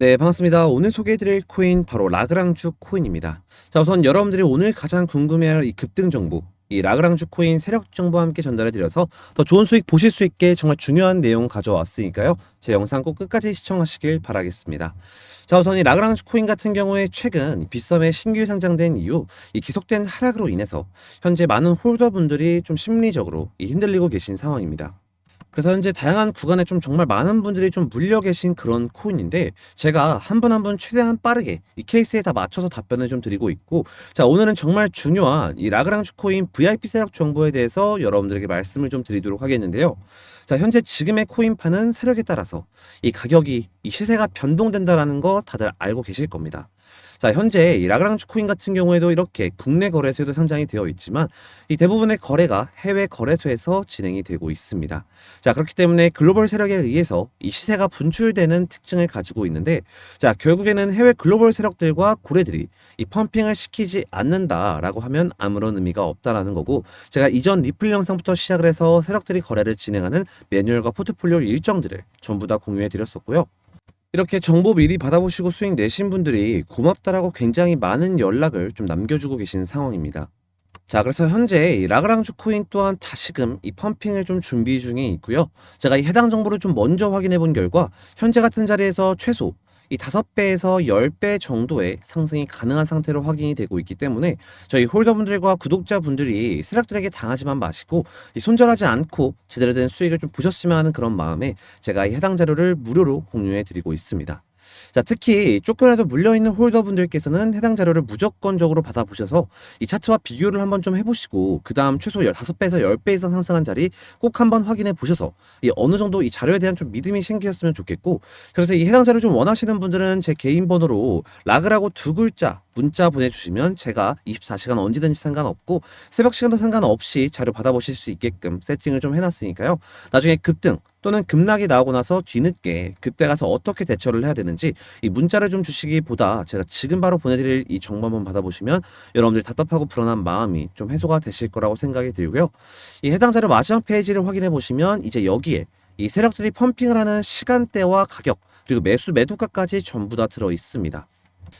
네, 반갑습니다. 오늘 소개해드릴 코인 바로 라그랑주 코인입니다. 자, 우선 여러분들이 오늘 가장 궁금해할 이 급등 정보, 이 라그랑주 코인 세력 정보와 함께 전달해드려서 더 좋은 수익 보실 수 있게 정말 중요한 내용 가져왔으니까요. 제 영상 꼭 끝까지 시청하시길 바라겠습니다. 자, 우선 이 라그랑주 코인 같은 경우에 최근 빗썸에 신규 상장된 이후 이 계속된 하락으로 인해서 현재 많은 홀더분들이 좀 심리적으로 이 흔들리고 계신 상황입니다. 그래서 현재 다양한 구간에 좀 정말 많은 분들이 좀 물려 계신 그런 코인인데 제가 한 분 한 분 최대한 빠르게 이 케이스에 다 맞춰서 답변을 좀 드리고 있고 자 오늘은 정말 중요한 이 라그랑주 코인 VIP 세력 정보에 대해서 여러분들에게 말씀을 좀 드리도록 하겠는데요. 자 현재 지금의 코인판은 세력에 따라서 이 가격이 이 시세가 변동된다라는 거 다들 알고 계실 겁니다. 자, 현재 이 라그랑주 코인 같은 경우에도 이렇게 국내 거래소에도 상장이 되어 있지만 이 대부분의 거래가 해외 거래소에서 진행이 되고 있습니다. 자, 그렇기 때문에 글로벌 세력에 의해서 이 시세가 분출되는 특징을 가지고 있는데 자, 결국에는 해외 글로벌 세력들과 고래들이 이 펌핑을 시키지 않는다라고 하면 아무런 의미가 없다라는 거고 제가 이전 리플 영상부터 시작을 해서 세력들이 거래를 진행하는 매뉴얼과 포트폴리오 일정들을 전부 다 공유해 드렸었고요. 이렇게 정보 미리 받아보시고 수익 내신 분들이 고맙다라고 굉장히 많은 연락을 좀 남겨주고 계신 상황입니다. 자, 그래서 현재 이 라그랑주 코인 또한 다시금 이 펌핑을 좀 준비 중에 있고요. 제가 이 해당 정보를 좀 먼저 확인해 본 결과 현재 같은 자리에서 최소 이 5배에서 10배 정도의 상승이 가능한 상태로 확인이 되고 있기 때문에 저희 홀더분들과 구독자분들이 세력들에게 당하지만 마시고 이 손절하지 않고 제대로 된 수익을 좀 보셨으면 하는 그런 마음에 제가 이 해당 자료를 무료로 공유해 드리고 있습니다. 자, 특히 쫓겨나도 물려있는 홀더분들께서는 해당 자료를 무조건적으로 받아보셔서 이 차트와 비교를 한번 좀 해보시고 그 다음 최소 15배에서 10배 이상 상승한 자리 꼭 한번 확인해 보셔서 이 어느 정도 이 자료에 대한 좀 믿음이 생기셨으면 좋겠고 그래서 이 해당 자료 좀 원하시는 분들은 제 개인 번호로 라그라고 두 글자 문자 보내주시면 제가 24시간 언제든지 상관없고 새벽 시간도 상관없이 자료 받아보실 수 있게끔 세팅을 좀 해놨으니까요. 나중에 급등 또는 급락이 나오고 나서 뒤늦게 그때 가서 어떻게 대처를 해야 되는지 이 문자를 좀 주시기보다 제가 지금 바로 보내드릴 이 정보 한번 받아보시면 여러분들 답답하고 불안한 마음이 좀 해소가 되실 거라고 생각이 들고요. 이 해당 자료 마지막 페이지를 확인해 보시면 이제 여기에 이 세력들이 펌핑을 하는 시간대와 가격 그리고 매수 매도가까지 전부 다 들어 있습니다.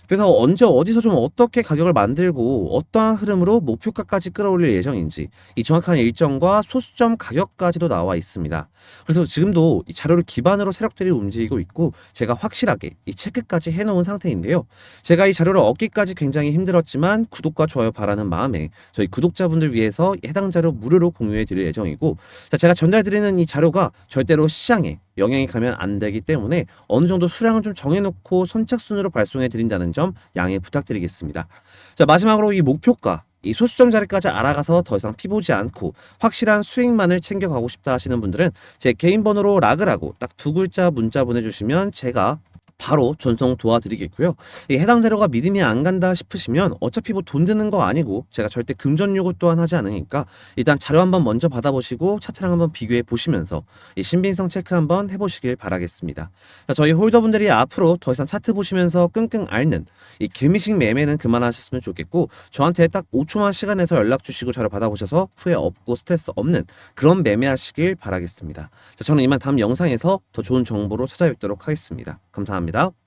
그래서 언제 어디서 좀 어떻게 가격을 만들고 어떠한 흐름으로 목표가까지 끌어올릴 예정인지 이 정확한 일정과 소수점 가격까지도 나와 있습니다. 그래서 지금도 이 자료를 기반으로 세력들이 움직이고 있고 제가 확실하게 이 체크까지 해놓은 상태인데요. 제가 이 자료를 얻기까지 굉장히 힘들었지만 구독과 좋아요 바라는 마음에 저희 구독자분들 위해서 해당 자료 무료로 공유해 드릴 예정이고 자, 제가 전달 드리는 이 자료가 절대로 시장에 영향이 가면 안 되기 때문에 어느 정도 수량을 좀 정해놓고 선착순으로 발송해 드린다는 점 양해 부탁드리겠습니다. 자 마지막으로 이 목표가 이 소수점 자리까지 알아가서 더 이상 피보지 않고 확실한 수익만을 챙겨가고 싶다 하시는 분들은 제 개인 번호로 락을 하고 딱 두 글자 문자 보내주시면 제가 바로 전송 도와드리겠고요. 이 해당 자료가 믿음이 안 간다 싶으시면 어차피 뭐 돈 드는 거 아니고 제가 절대 금전 요구 또한 하지 않으니까 일단 자료 한번 먼저 받아보시고 차트랑 한번 비교해 보시면서 이 신빙성 체크 한번 해보시길 바라겠습니다. 자, 저희 홀더분들이 앞으로 더 이상 차트 보시면서 끙끙 앓는 이 개미식 매매는 그만하셨으면 좋겠고 저한테 딱 5초만 시간 내서 연락 주시고 자료 받아보셔서 후회 없고 스트레스 없는 그런 매매하시길 바라겠습니다. 자, 저는 이만 다음 영상에서 더 좋은 정보로 찾아뵙도록 하겠습니다. 감사합니다.